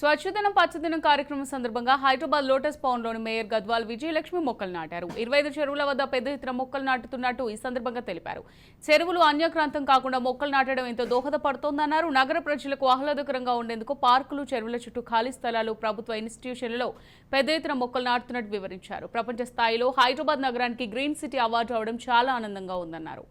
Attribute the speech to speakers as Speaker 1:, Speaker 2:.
Speaker 1: స్వచ్ఛదనం పచ్చదనం కార్యక్రమం సందర్భంగా హైదరాబాద్ లోటస్ పౌండ్లోని మేయర్ గద్వాల్ విజయలక్ష్మి మొక్కలు నాటారు. ఇరవై ఐదు చెరువుల వద్ద పెద్ద ఎత్తున మొక్కలు నాటుతున్నట్టు ఈ సందర్భంగా తెలిపారు. చెరువులు అన్యక్రాంతం కాకుండా మొక్కలు నాటడం ఎంతో దోహదపడుతోందన్నారు. నగర ప్రజలకు ఆహ్లాదకరంగా ఉండేందుకు పార్కులు చెరువుల చుట్టూ ఖాళీ స్థలాలు ప్రభుత్వ ఇన్స్టిట్యూషన్లలో పెద్ద ఎత్తున మొక్కలు నాటుతున్నట్టు వివరించారు. ప్రపంచ స్థాయిలో హైదరాబాద్ నగరానికి గ్రీన్ సిటీ అవార్డు అవడం చాలా ఆనందంగా ఉందన్నారు.